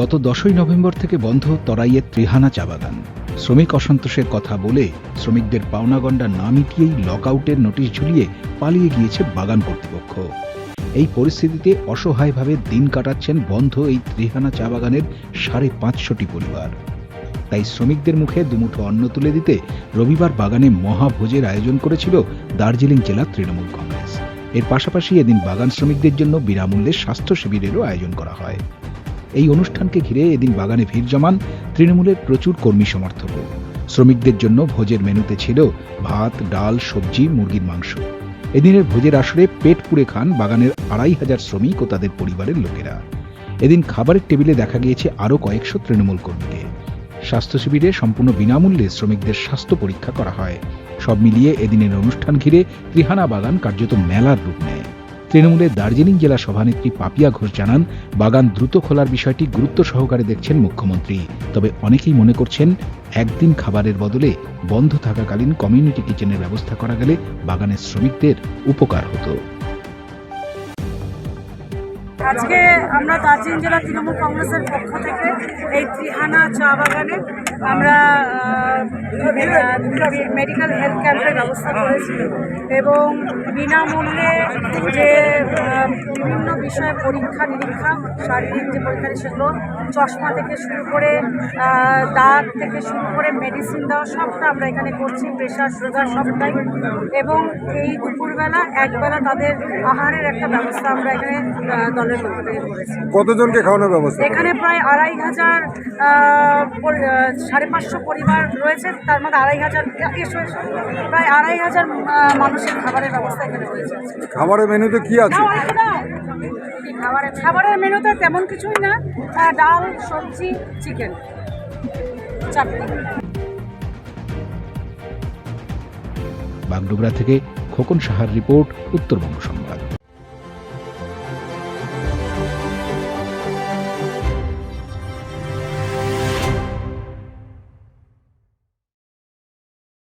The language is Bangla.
গত দশই নভেম্বর থেকে বন্ধ তরাইয়ের ত্রিহানা চা বাগান। শ্রমিক অসন্তোষের কথা বলে শ্রমিকদের পাওনাগণ্ডা না মিটিয়েই লকআউটের নোটিশ ঝুলিয়ে পালিয়ে গিয়েছে বাগান কর্তৃপক্ষ। এই পরিস্থিতিতে অসহায়ভাবে দিন কাটাচ্ছেন বন্ধ এই ত্রিহানা চা বাগানের সাড়ে পাঁচশোটি পরিবার। তাই শ্রমিকদের মুখে দুমুঠো অন্ন তুলে দিতে রবিবার বাগানে মহাভোজের আয়োজন করেছিল দার্জিলিং জেলা তৃণমূল কংগ্রেস। এর পাশাপাশি এদিন বাগান শ্রমিকদের জন্য বিনামূল্যে স্বাস্থ্য শিবিরেরও আয়োজন করা হয়। এই অনুষ্ঠানকে ঘিরে এদিন বাগানে ভিড় জমান তৃণমূলের প্রচুর কর্মী সমর্থকও শ্রমিকদের জন্য ভোজের মেনুতে ছিল ভাত, ডাল, সবজি, মুরগির মাংস। এদিনের ভোজের আসরে পেট পুড়ে খান বাগানের আড়াই হাজার শ্রমিক ও তাদের পরিবারের লোকেরা। এদিন খাবারের টেবিলে দেখা গিয়েছে আরও কয়েকশো তৃণমূল কর্মীকে। স্বাস্থ্য শিবিরে সম্পূর্ণ বিনামূল্যে শ্রমিকদের স্বাস্থ্য পরীক্ষা করা হয়। সব মিলিয়ে এদিনের অনুষ্ঠান ঘিরে ত্রিহানা বাগান কার্যত মেলার রূপ নেয়। তৃণমূলের দার্জিলিং জেলা সভানেত্রী পাপিয়া ঘোষ জানান, বাগান দ্রুত খোলার বিষয়টি গুরুত্ব সহকারে দেখছেন মুখ্যমন্ত্রী। তবে অনেকেই মনে করছেন, একদিন খাবারের বদলে বন্ধ থাকাকালীন কমিউনিটি কিচেনের ব্যবস্থা করা গেলে বাগানের শ্রমিকদের উপকার হতো। আজকে আমরা দার্জিলিং জেলা তৃণমূল কংগ্রেসের পক্ষ থেকে এই ত্রিহানা চা বাগানে আমরা মেডিকেল হেলথ ক্যাম্পের ব্যবস্থা করেছি এবং বিনামূল্যে যে বিভিন্ন বিষয়ে পরীক্ষা নিরীক্ষা শারীরিক যে পরীক্ষা সেগুলো চশমা থেকে শুরু করে দাঁত থেকে শুরু করে মেডিসিন দেওয়া সবটা আমরা এখানে করছি প্রেশার সুগার সবটাই। এবং এই দুপুরবেলা একবেলা তাদের আহারের একটা ব্যবস্থা আমরা এখানে দলের পক্ষ থেকে করেছি। কতজনকে খাওয়ানোর ব্যবস্থা? এখানে প্রায় আড়াই হাজার সাড়ে পাঁচশো পরিবার রয়েছে তার মধ্যে আড়াই হাজার প্রায় আড়াই হাজার মানুষের খাবারের ব্যবস্থা এখানে রয়েছে খাবারের মেনুতে কি আছে। খাবারের খাবারের মেনুতে তেমন কিছুই না। ডাল, সবজি চিকেন চাটনি। বাগডোগরা থেকে খোকন সাহার রিপোর্ট, উত্তরবঙ্গ সংবাদ।